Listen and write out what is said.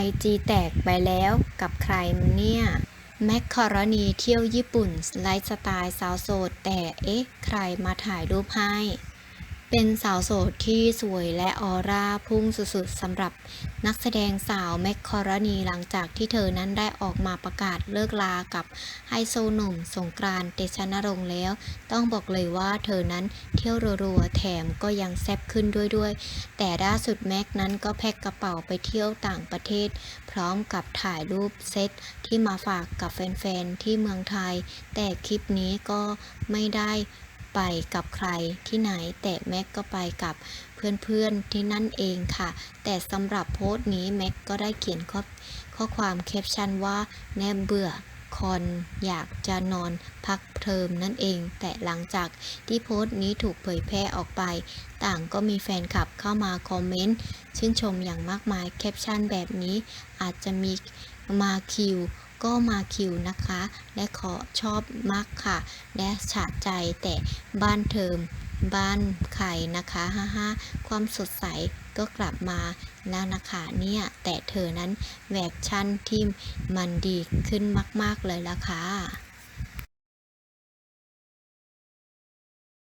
ไอจีแตกไปแล้วกับใครเนี่ย แมคคารณีเที่ยวญี่ปุ่น ไลฟ์สไตล์สาวโสด แต่เอ๊ะ ใครมาถ่ายรูปให้ เป็นสาวโสดที่สวยและออร่าพุ่งสุดๆสำหรับนักแสดงสาวแมคคารนีหลังจากที่เธอนั้นได้ออกมาประกาศเลิกลากับไฮโซหนุ่มสงกรานต์เตชะนรงค์แล้ว ต้องบอกเลยว่าเธอนั้นเที่ยวรัวๆแถมก็ยังแซ่บขึ้นด้วยด้วย แต่ล่าสุดแม็กนั้นก็แพ็คกระเป๋าไปเที่ยวต่างประเทศ พร้อมกับถ่ายรูปเซตที่มาฝากกับแฟนๆที่เมืองไทย แต่คลิปนี้ก็ไม่ได้ ไปกับใครที่ไหน แต่แม็กก็ไปกับเพื่อนๆที่นั่นเองค่ะ แต่สำหรับโพสต์นี้แม็กก็ได้เขียนข้อข้อความแคปชั่นว่าแนบเบื่อคอนอยากจะนอนพักเทอมนั่นเอง แต่หลังจากที่โพสต์นี้ถูกเผยแพร่ออกไป ต่างก็มีแฟนคลับเข้ามาคอมเมนต์ชื่นชมอย่างมากมายแคปชั่นแบบนี้อาจจะมี มาคิวก็มาคิวนะคะ และขอชอบมากค่ะ และฉาดใจแต่บ้านเทอมบ้านไข่นะคะฮ่าฮความสดใสก็กลับมาแล้วนะคะเนี่ยแต่เธอนั้นแวกชั่นที่มันดีขึ้นมาก ๆ เลยละค่ะ